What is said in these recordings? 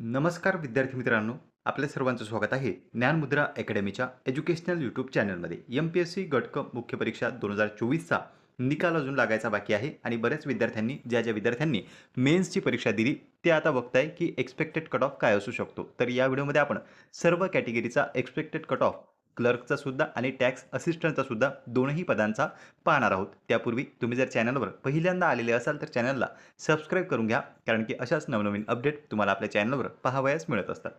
नमस्कार विद्यार्थी मित्रांनो आपल्या सर्वांचं स्वागत आहे ज्ञानमुद्रा अकॅडमीच्या एज्युकेशनल यूट्यूब चॅनलमध्ये एम पी एस सी गटक मुख्य परीक्षा दोन हजार चोवीसचा निकाल अजून लागायचा बाकी आहे आणि बऱ्याच विद्यार्थ्यांनी ज्या ज्या विद्यार्थ्यांनी मेन्सची परीक्षा दिली ते आता बघताय की एक्सपेक्टेड कट ऑफ काय असू शकतो. तर या व्हिडिओमध्ये आपण सर्व कॅटेगरीचा एक्सपेक्टेड कट ऑफ क्लर्कचा सुद्धा आणि टॅक्स असिस्टंटचा सुद्धा दोनही पदांचा पाहणार आहोत. त्यापूर्वी तुम्ही जर चॅनलवर पहिल्यांदा आलेले असाल तर चॅनलला सबस्क्राईब करून घ्या कारण की अशाच नवनवीन अपडेट तुम्हाला आपल्या चॅनलवर पाहावयास मिळत असतात.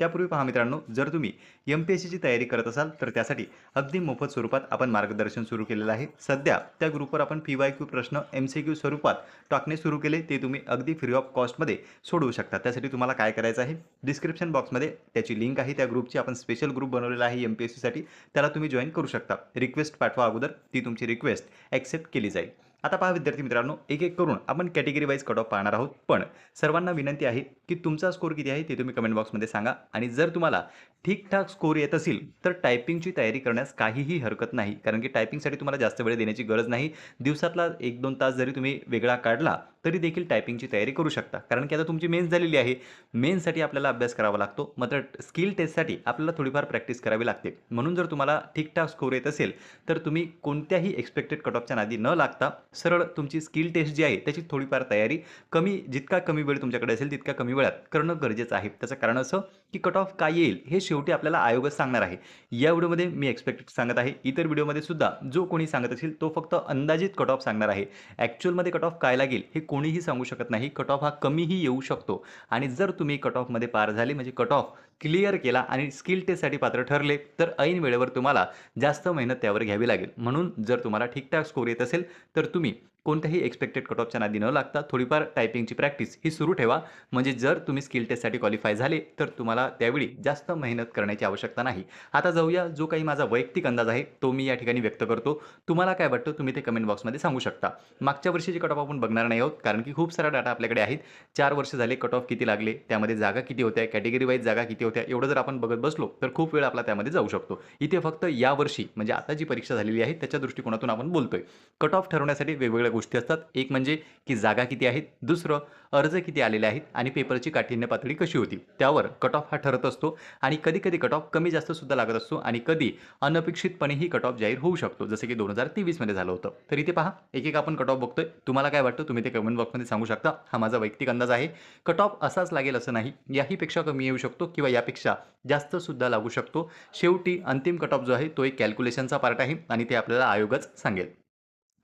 त्यापूर्वी पहा मित्रांनो जर तुम्ही एम पी एस सीची तयारी करत असाल तर त्यासाठी अगदी मोफत स्वरूपात आपण मार्गदर्शन सुरू केलेलं आहे. सध्या त्या ग्रुपवर आपण पी वाय क्यू प्रश्न एम सी क्यू स्वरूपात टाकणे सुरू केले ते तुम्ही अगदी फ्री ऑफ कॉस्टमध्ये सोडवू शकता. त्यासाठी तुम्हाला काय करायचं आहे? डिस्क्रिप्शन बॉक्समध्ये त्याची लिंक आहे. त्या ग्रुपची आपण स्पेशल ग्रुप बनवलेला आहे एम पी एस सीसाठी त्याला तुम्ही जॉईन करू शकता. रिक्वेस्ट पाठवा अगोदर. ती तुमची रिक्वेस्ट ॲक्सेप्ट केली जाईल. आता पहा विद्यार्थी मित्रांनो एक एक करून आपण कॅटेगरी वाईज कट ऑफ पाहणार आहोत. पण सर्वांना विनंती आहे की तुमचा स्कोर किती आहे ते तुम्ही कमेंट बॉक्समध्ये सांगा. आणि जर तुम्हाला ठीकठाक स्कोर येत असेल तर टायपिंगची तयारी करण्यास काहीही हरकत नाही. कारण की टायपिंगसाठी तुम्हाला जास्त वेळ देण्याची गरज नाही. दिवसातला एक दोन तास जरी तुम्ही वेगळा काढला तरी देखील टायपिंगची तयारी करू शकता. कारण की आता तुमची मेन्स झालेली आहे. मेन्ससाठी आपल्याला अभ्यास करावा लागतो. मात्र स्किल टेस्टसाठी आपल्याला थोडीफार प्रॅक्टिस करावी लागते. म्हणून जर तुम्हाला ठीकठाक स्कोर येत असेल तर तुम्ही कोणत्याही एक्सपेक्टेड कट ऑफच्या नादी न लागता सरळ तुमची स्किल टेस्ट जी आहे त्याची थोडीफार तयारी कमी जितका कमी वेळ तुमच्याकडे असेल तितका कमी वेळात करणं गरजेचं आहे. त्याचं कारण असं की कट ऑफ काय येईल हे शेवटी आपल्याला आयोगच सांगणार आहे. या व्हिडिओमध्ये मी एक्सपेक्टेड सांगत आहे. इतर व्हिडिओमध्ये सुद्धा जो कोणी सांगत असेल तो फक्त अंदाजित कट ऑफ सांगणार आहे. ॲक्च्युअलमध्ये कट ऑफ काय लागेल हे कोणीही सांगू शकत नाही. कट ऑफ हा कमीही येऊ शकतो. आणि जर तुम्ही कट ऑफमध्ये पार झाले म्हणजे कट ऑफ क्लिअर केला आणि स्किल टेस्टसाठी पात्र ठरले तर ऐन वेळेवर तुम्हाला जास्त मेहनत त्यावर घ्यावी लागेल. म्हणून जर तुम्हाला ठीकठाक स्कोर येत असेल तर तुम्ही कोणत्याही एक्सपेक्टेड कट ऑफच्या नादी न लागता थोडीफार टायपिंगची प्रॅक्टिस ही सुरू ठेवा. म्हणजे जर तुम्ही स्किल टेस्टसाठी क्वालिफाय झाले तर तुम्हाला त्यावेळी जास्त मेहनत करण्याची आवश्यकता नाही. आता जाऊया जो काही माझा वैयक्तिक अंदाज आहे तो मी या ठिकाणी व्यक्त करतो. तुम्हाला काय वाटतं तुम्ही ते कमेंट बॉक्समध्ये सांगू शकता. मागच्या वर्षीचे कट ऑफ आपण बघणार नाही आहोत कारण की खूप सारा डाटा आपल्याकडे आहेत. चार वर्ष झाले कट ऑफ किती लागले त्यामध्ये जागा किती होत्या कॅटेगरी वाईज जागा किती होत्या एवढं जर आपण बघत बसलो तर खूप वेळ आपला त्यामध्ये जाऊ शकतो. इथे फक्त या वर्षी म्हणजे आता जी परीक्षा झालेली आहे त्याच्या दृष्टिकोनातून आपण बोलतोय. कट ऑफ ठरवण्यासाठी वेगवेगळ्या गोष्टी असतात. एक म्हणजे की जागा किती आहेत दुसरं अर्ज किती आलेले आहेत आणि पेपरची काठिण्य पातळी कशी होती. त्यावर कट ऑफ हा ठरत असतो आणि कधी कधी कट ऑफ कमी जास्त सुद्धा लागत असतो आणि कधी अनपेक्षितपणेही कट ऑफ जाहीर होऊ शकतो. जसं की दोन हजार तेवीसमध्ये झालं होतं. तर इथे पहा एक एक आपण कट ऑफ बघतोय. तुम्हाला काय वाटतं? तुम्ही ते कमेंट बॉक्समध्ये सांगू शकता. हा माझा वैयक्तिक अंदाज आहे. कट ऑफ असाच लागेल असं नाही. याहीपेक्षा कमी येऊ शकतो किंवा यापेक्षा जास्त सुद्धा लागू शकतो. शेवटी अंतिम कट ऑफ जो आहे तो एक कॅल्क्युलेशनचा पार्ट आहे आणि ते आपल्याला आयोगच सांगेल.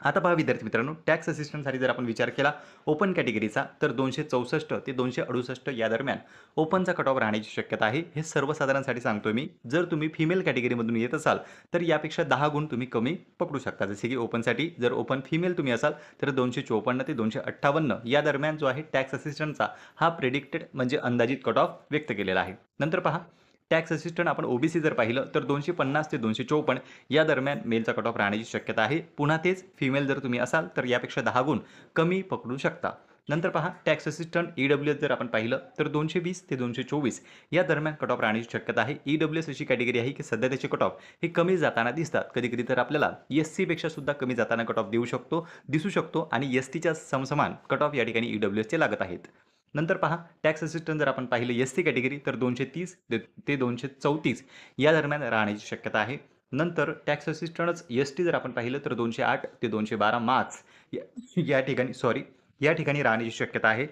आता पहा विद्यार्थी मित्रांनो टॅक्स असिस्टंटसाठी जर आपण विचार केला ओपन कॅटेगरीचा तर दोनशे चौसष्ट ते दोनशे अडुसष्ट या दरम्यान ओपनचा कट ऑफ राहण्याची शक्यता आहे. हे सर्वसाधारणसाठी सांगतो मी. जर तुम्ही फिमेल कॅटेगरीमधून येत असाल तर यापेक्षा दहा गुण तुम्ही कमी पकडू शकता. जसे की ओपनसाठी जर ओपन फिमेल तुम्ही असाल तर दोनशे चोपन्न ते दोनशे अठ्ठावन्न या दरम्यान जो आहे टॅक्स असिस्टंटचा हा प्रेडिक्टेड म्हणजे अंदाजित कट ऑफ व्यक्त केलेला आहे. नंतर पहा टॅक्स असिस्टंट आपण ओबीसी जर पाहिलं तर दोनशे पन्नास ते दोनशे चोपन्न या दरम्यान मेलचा कट ऑफ राहण्याची शक्यता आहे. पुन्हा तेच फिमेल जर तुम्ही असाल तर यापेक्षा दहा गुण कमी पकडू शकता. नंतर पहा tax assistant E W S जर आपण पाहिलं तर दोनशे वीस ते दोनशे चोवीस या दरम्यान कट ऑफ राहण्याची शक्यता आहे. ई डब्ल्यू एस अशी कॅटेगरी आहे की सध्या त्याचे कट ऑफ हे कमी जाताना दिसतात. कधी कधी तर आपल्याला एस सीपेक्षा सुद्धा कमी जाताना कट ऑफ देऊ शकतो दिसू शकतो आणि एस टीच्या समसमान कट ऑफ या ठिकाणी ई डब्ल्यू एसचे लागत आहेत. नंतर पहा टॅक्स असिस्टंट जर आपण पाहिलं एस सी कॅटेगरी तर दोनशे तीस ते दोनशे चौतीस या दरम्यान राहण्याची शक्यता आहे. नंतर टॅक्स असिस्टंटच एस टी जर आपण पाहिलं तर दोनशे आठ ते दोनशे बारा मार्च या ठिकाणी सॉरी या ठिकाणी राहण्याची शक्यता आहे.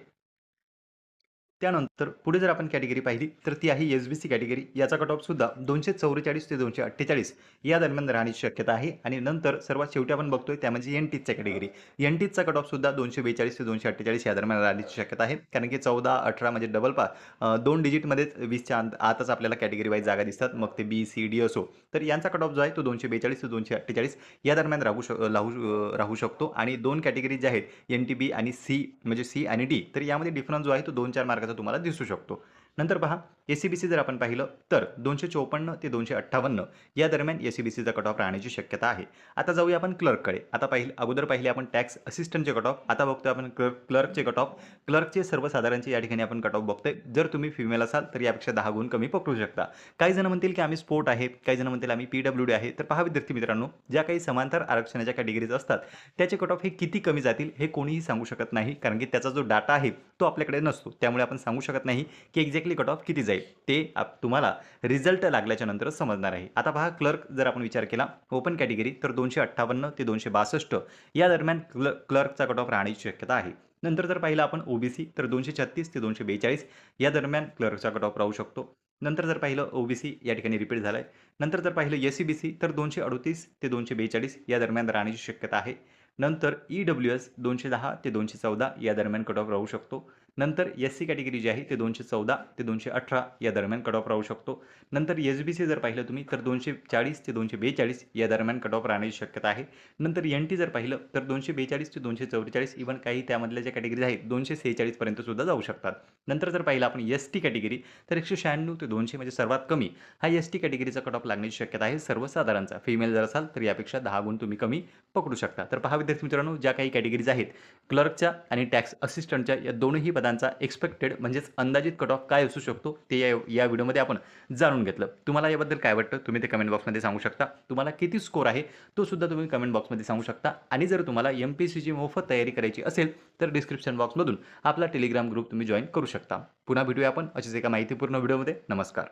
त्यानंतर पुढे जर आपण कॅटेगरी पाहिली तर ती आहे एस बी सी कॅटेगरी. याचा कट ऑफसुद्धा दोनशे चौवेचाळीस ते दोनशे अठ्ठेचाळीस या दरम्यान राहण्याची शक्यता आहे. आणि नंतर सर्वात शेवटी आपण बघतोय त्या म्हणजे एन टीजच्या कॅटेगरी एन टीजचा कट ऑफसुद्धा दोनशे बेचाळीस ते दोनशे अठ्ठेचाळीस या दरम्यान राहण्याची शक्यता आहे. कारण की चौदा अठरा म्हणजे डबल पा दोन डिजिटमध्येच वीसच्या अंत आतच आपल्याला कॅटेगरी वाईज जागा दिसतात. मग ते बी सी डी असो. तर यांचा कट ऑफ जो आहे तो दोनशे बेचाळीस ते दोनशे अठ्ठेचाळीस या दरम्यान राहू शक राहू राहू शकतो. आणि दोन कॅटेगरी ज्या आहेत एन टी बी आणि सी म्हणजे सी आणि डी तर यामध्ये डिफरन्स जो आहे तो दोन चार मार्काचा तुम्हाला दिसू शकतो. नंतर पहा ए सी बी सी जर आपण पाहिलं तर दोनशे चोपन्न ते दोनशे अठ्ठावन्न या दरम्यान ए सी बी सीचा कट ऑफ राहण्याची शक्यता आहे. आता जाऊया आपण क्लर्ककडे आता पाहिलं अगोदर पाहिले आपण टॅक्स असिस्टंटचे कट ऑफ आता बघतोय आपण क्लर्क क्लर्कचे कट ऑफ क्लर्कचे सर्वसाधारणचे या ठिकाणी आपण कट ऑफ बघतोय. जर तुम्ही फिमेल असाल तर यापेक्षा दहा गुण कमी पकडू शकता. काही जण म्हणतील की आम्ही स्पोर्ट आहे काही जण म्हणतील आम्ही पी डब्ल्यू डी आहे. तर पहा विद्यार्थी मित्रांनो ज्या काही समांतर आरक्षणाच्या कॅटेगरीज असतात त्याचे कट ऑफ हे किती कमी जातील हे कोणीही सांगू शकत नाही. कारण की त्याचा जो डाटा आहे तो आपल्याकडे नसतो. त्यामुळे आपण सांगू शकत नाही की एक्झॅक्टली कट ऑफ किती जाईल. ते आप तुम्हाला रिझल्ट लागल्याच्या नंतर समजणार आहे. आता पहा क्लर्क जर आपण विचार केला ओपन कॅटेगरी तर दोनशे अठ्ठावन्न ते दोनशे बासष्ट या दरम्यान क्ल क्लर्कचा कट ऑफ राहण्याची शक्यता आहे. नंतर जर पाहिलं आपण ओबीसी तर दोनशे छत्तीस ते दोनशे बेचाळीस या दरम्यान क्लर्कचा कट ऑफ राहू शकतो. नंतर जर पाहिलं ओबीसी या ठिकाणी रिपीट झालं आहे नंतर जर पाहिलं एस सी बी सी तर दोनशे अडतीस ते दोनशे बेचाळीस या दरम्यान राहण्याची शक्यता आहे. नंतर ई डब्ल्यू एस दोनशे दहा ते दोनशे चौदा या दरम्यान कट ऑफ राहू शकतो. नंतर एस सी कॅटेगरी जी आहे ते दोनशे चौदा ते दोनशे अठरा या दरम्यान कट ऑफ राहू शकतो. नंतर एस बी सी जर पाहिलं तुम्ही तर दोनशे चाळीस ते दोनशे बेचाळीस या दरम्यान कट ऑफ राहण्याची शक्यता आहे. नंतर एन टी जर पाहिलं तर दोनशे बेचाळीस ते दोनशे चौवेचाळीस इव्हन काही त्यामधल्या ज्या कॅटेगरीज आहेत दोनशे सेहेचाळीसपर्यंत सुद्धा जाऊ शकतात. नंतर जर पाहिलं आपण एस टी कॅटेगरी तर एकशे शहाण्णव ते दोनशे म्हणजे सर्वात कमी हा एस टी कॅटेगरीचा कट ऑफ लागण्याची शक्यता आहे सर्वसाधारणचा. फिमेल जर असाल तर यापेक्षा दहा गुण तुम्ही कमी पकडू शकता. तर पहा विद्यार्थी मित्रांनो ज्या काही कॅटेगरीज आहेत क्लर्कच्या आणि टॅक्स असिस्टंटच्या या दोनही पदांचा एक्सपेक्टेड म्हणजेच अंदाजित कट ऑफ काय असू शकतो ते या या व्हिडिओमध्ये आपण जाणून घेतलं. तुम्हाला याबद्दल काय वाटतं तुम्ही ते कमेंट बॉक्समध्ये सांगू शकता. तुम्हाला किती स्कोर आहे तो सुद्धा तुम्ही कमेंट बॉक्समध्ये सांगू शकता. आणि जर तुम्हाला एम पी सीची मोफत तयारी करायची असेल तर डिस्क्रिप्शन बॉक्समधून आपला टेलिग्राम ग्रुप तुम्ही जॉईन करू शकता. पुन्हा भेटूया आपण अशीच एका माहितीपूर्ण व्हिडिओमध्ये नमस्कार.